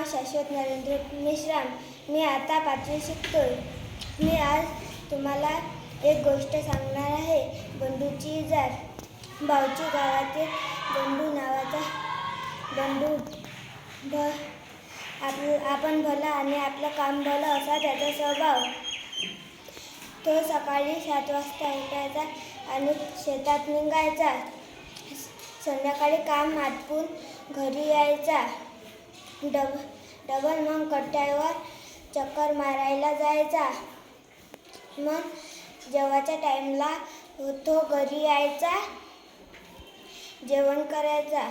नाव शाश्वत नरेंद्र मेश्राम मी आता पाचवी शिकतोय. मी आज तुम्हाला एक गोष्ट सांगणार आहे. बंडूची इजार भाऊची गावातील बंडू नावाचा बंडू भ आप आपण भला आणि आपलं काम भलं असा त्याचा स्वभाव. तो सकाळी सात वाजता उठायचा आणि शेतात निघायचा. संध्याकाळी काम आटपून घरी यायचा. डब डबल मग कट्ट्यावर चक्कर मारायला जायचा. मग जेवाच्या टाईमला तो घरी यायचा. जेवण करायचा.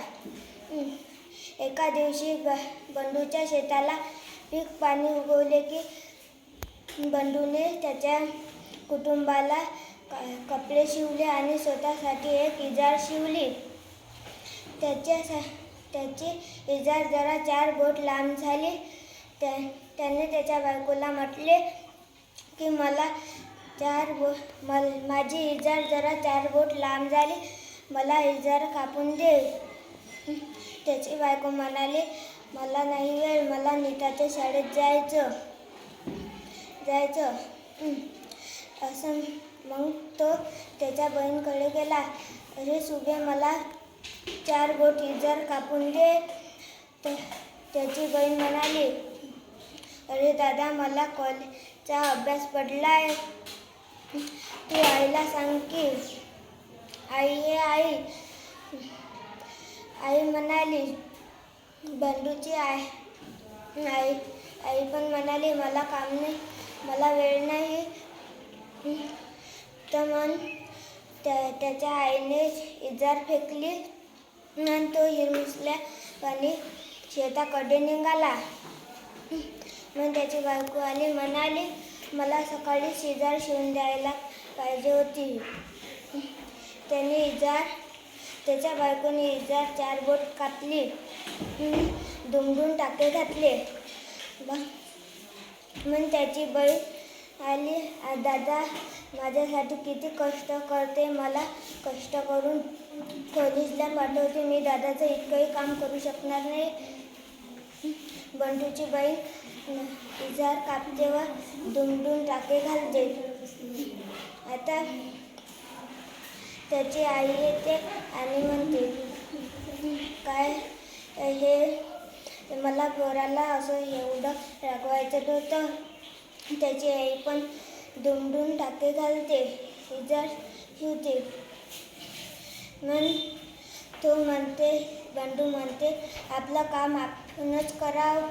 एका दिवशी ब बंडूच्या शेताला पीक पाणी उगवले की बंडूने त्याच्या कुटुंबाला कपडे शिवले आणि स्वतःसाठी एक इजार शिवली. त्याच्या त्याची इजार जरा चार बोट लांब झाली. त्या त्याने त्याच्या बायकोला म्हटले की मला चार बो मल माझी इजार जरा चार बोट लांब झाली. मला इजार कापून दे. त्याची बायको म्हणाली मला नाही वेळ मला नीताच्या शाळेत जायचं जायचं. असं मग तो त्याच्या बहीणकडे गेला. अरे सुबे मला चार गोटी जर कापून दे तर त्याची बहीण म्हणाली अरे दादा मला कॉलेजचा अभ्यास पडला आहे तू आईला सांग की आई हे आई. आई म्हणाली बंडूची आई आई आई पण म्हणाली मला काम नाही मला वेळ नाही. तर मग त्याच्या आईने इजार फेकली. आणि तो हिरमुसल्या पाणी शेताकडे निघाला. मग त्याची बायको आली म्हणाली मला सकाळी शेजार शिवून द्यायला पाहिजे होती. त्याने इजार त्याच्या बायकोने इजार चार बोट कापली. दुमडून टाके घातले. मग मग त्याची बैल आली. दादा माझ्यासाठी किती कष्ट करते मला कष्ट करून कॉलेजला पाठवते. मी दादाचं इतकंही काम करू शकणार नाही. बंडूची बाई इजार कापते व दुमडून टाके घालते. आता त्याची आई येते आणि म्हणते काय हे? मला पोराला असं एवढं रागवायचं होतं त्याची आई पण दुमडून टाके घालते इजार शिवते मग तो म्हणते बंडू म्हणते आपलं काम आपणच करावं.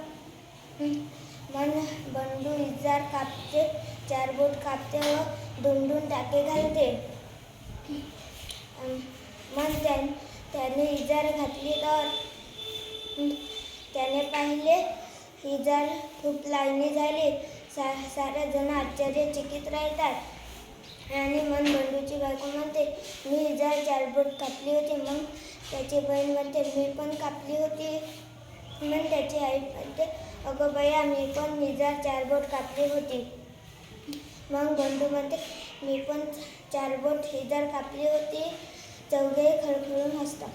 मग बंडू इजार कापते चार बोट कापते व दुमडून टाके घालते मन मग त्या त्याने इजार घातली तर त्याने पाहिले इजार खूप लाईनी झाली. सा सारे जण आश्चर्यचकित राहतात. आणि मग बंडूची बायको म्हणते मी जर चारबोट कापली होती मग त्याची बहीण म्हणते मी पण कापली होती. मग त्याची आई म्हणते अगं बया मी पण मी जर चारबोट कापली होती. मग बंडू म्हणते मी पण चारबोट बोट कापली होती चौघेही खळखळून हसतात.